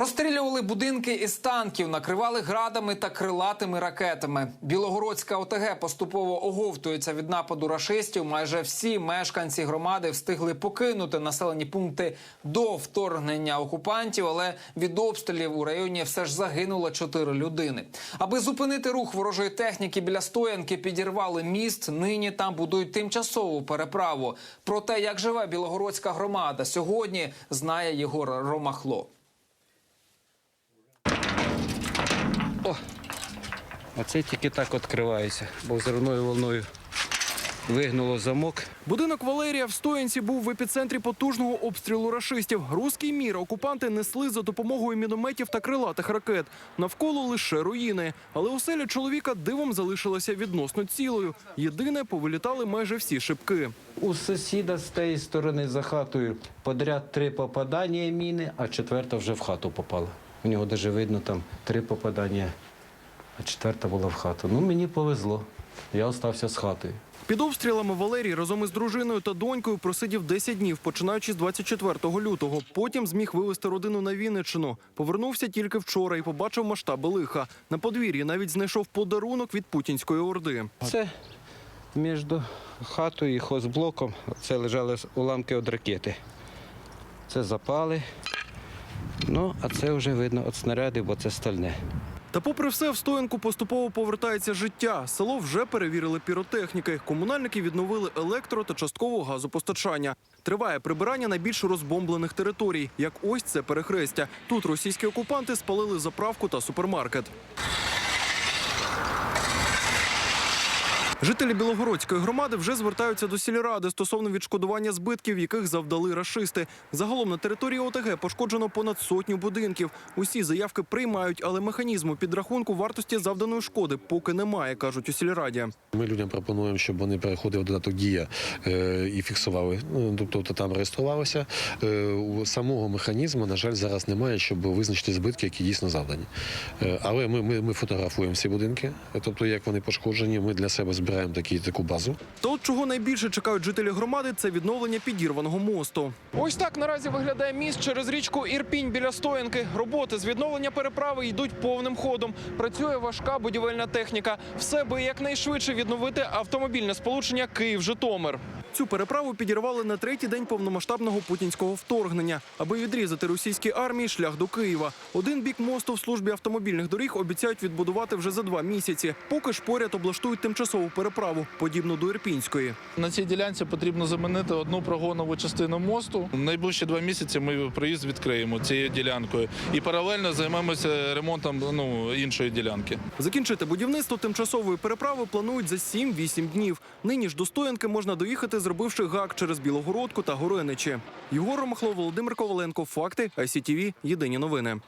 Розстрілювали будинки із танків, накривали градами та крилатими ракетами. Білогородська ОТГ поступово оговтується від нападу рашистів. Майже всі мешканці громади встигли покинути населені пункти до вторгнення окупантів, але від обстрілів у районі все ж загинуло чотири людини. Аби зупинити рух ворожої техніки біля стоянки, підірвали міст. Нині там будують тимчасову переправу. Про те, як живе білогородська громада, сьогодні знає Єгор Ромахло. Оце тільки так відкривається, бо взривною волною вигнуло замок. Будинок Валерія в Стоянці був в епіцентрі потужного обстрілу рашистів. Руський мір окупанти несли за допомогою мінометів та крилатих ракет. Навколо лише руїни. Але оселя чоловіка дивом залишилася відносно цілою. Єдине, повилітали майже всі шибки. У сусіда з тієї сторони за хатою подряд три попадання міни, а четверта вже в хату попала. У нього навіть видно там три попадання, а четверта була в хату. Ну, мені повезло. Я остався з хатою. Під обстрілами Валерій разом із дружиною та донькою просидів 10 днів, починаючи з 24 лютого. Потім зміг вивезти родину на Вінниччину. Повернувся тільки вчора і побачив масштаби лиха. На подвір'ї навіть знайшов подарунок від путінської орди. Це між хатою і хозблоком це лежали уламки від ракети. Це запали. Ну, а це вже видно від снаряди, бо це стальне. Та попри все, в стоянку поступово повертається життя. Село вже перевірили піротехніки. Комунальники відновили електро та частково газопостачання. Триває прибирання найбільш розбомблених територій, як ось це перехрестя. Тут російські окупанти спалили заправку та супермаркет. Жителі Білогородської громади вже звертаються до сільради стосовно відшкодування збитків, яких завдали рашисти. Загалом на території ОТГ пошкоджено понад сотню будинків. Усі заявки приймають, але механізму підрахунку вартості завданої шкоди поки немає, кажуть у сільраді. Ми людям пропонуємо, щоб вони переходили в додаток дія е, і фіксували. Ну, тобто там реєструвалися. Е, самого механізму, на жаль, зараз немає, щоб визначити збитки, які дійсно завдані. Е, але ми, ми, ми фотографуємо всі будинки, тобто як вони пошкоджені. Ми для себе збираємо такі, таку базу. То от чого найбільше чекають жителі громади, це відновлення підірваного мосту. Ось так наразі виглядає міст через річку Ірпінь біля стоянки. Роботи з відновлення переправи йдуть повним ходом. Працює важка будівельна техніка. Все би якнайшвидше відновити автомобільне сполучення Київ-Житомир. Цю переправу підірвали на третій день повномасштабного путінського вторгнення, аби відрізати російській армії шлях до Києва. Один бік мосту в службі автомобільних доріг обіцяють відбудувати вже за два місяці. Поки ж поряд облаштують тимчасову переправу, подібну до Ірпінської. На цій ділянці потрібно замінити одну прогонову частину мосту. В найближчі два місяці ми проїзд відкриємо цією ділянкою і паралельно займемося ремонтом ну, іншої ділянки. Закінчити будівництво тимчасової переправи планують за 7-8 днів. Нині ж до стоянки можна доїхати, зробивши гак через Білогородку та Гореничі. Єгор Ромахло, Володимир Коваленко. Факти ICTV. Єдині новини.